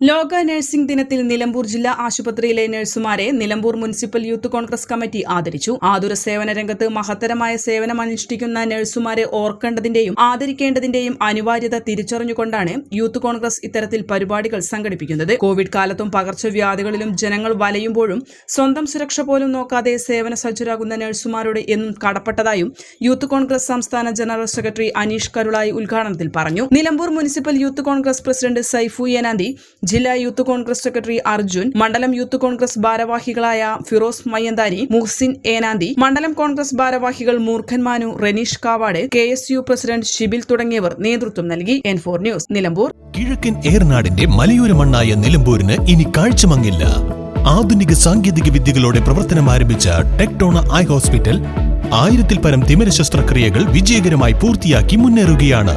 ലോക നഴ്സിംഗ് ദിനത്തിൽ നിലമ്പൂർ ജില്ലാ ആശുപത്രിയിലെ നഴ്സുമാരെ Nilambur municipal youth Congress committee ആദരിച്ചു. ആതുര സേവന രംഗത്ത് മഹത്തരമായ സേവനം സേവനമനുഷ്ഠിക്കുന്ന നഴ്സുമാരെ ഓർക്കേണ്ടതിന്റെയും ആദരിക്കേണ്ടതിന്റെയും അനിവാര്യത തിരിച്ചറിഞ്ഞുകൊണ്ടാണ് യൂത്ത് കോൺഗ്രസ് ഇത്തരത്തിൽ പരിപാടികൾ സംഘടിപ്പിക്കുന്നത്. കോവിഡ് കാലത്തും പകർച്ചവ്യാധികളിലും ജനങ്ങൾ വലയുമ്പോഴും സ്വന്തം സുരക്ഷ പോലും നോക്കാതെ സേവന സജ്ജരാകുന്ന നഴ്സുമാരോട് എന്നും കടപ്പെട്ടതായും യൂത്ത് കോൺഗ്രസ് സംസ്ഥാന ജനറൽ സെക്രട്ടറി അനീഷ് കരുളായി ഉദ്ഘാടനത്തിൽ പറഞ്ഞു. Nilambur municipal youth Congress president Saifu Enanthi ജില്ലാ യൂത്ത് കോൺഗ്രസ് സെക്രട്ടറി അർജുൻ മണ്ഡലം യൂത്ത് കോൺഗ്രസ് ഭാരവാഹികളായ ഫിറോസ് മയ്യന്താരി മുഹ്സിൻ ഏനാന്തി മണ്ഡലം കോൺഗ്രസ് ഭാരവാഹികൾ Moorkhan Manu Raneesh Kavad K S U president Shibil തുടങ്ങിയവർ നേതൃത്വം നൽകി എൻ ഫോർ ന്യൂസ് നിലമ്പൂർ. കിഴക്കൻ ഏറനാടിന്റെ മലയോര മണ്ണായ നിലമ്പൂരിന് ഇനി കാഴ്ചമങ്ങില്ല. ആധുനിക സാങ്കേതിക വിദ്യകളോടെ പ്രവർത്തനം ആരംഭിച്ച ടെക്ടോണ ഐ ഹോസ്പിറ്റൽ ആയിരത്തിൽ പരം തിമിര ശസ്ത്രക്രിയകൾ വിജയകരമായി പൂർത്തിയാക്കി മുന്നേറുകയാണ്.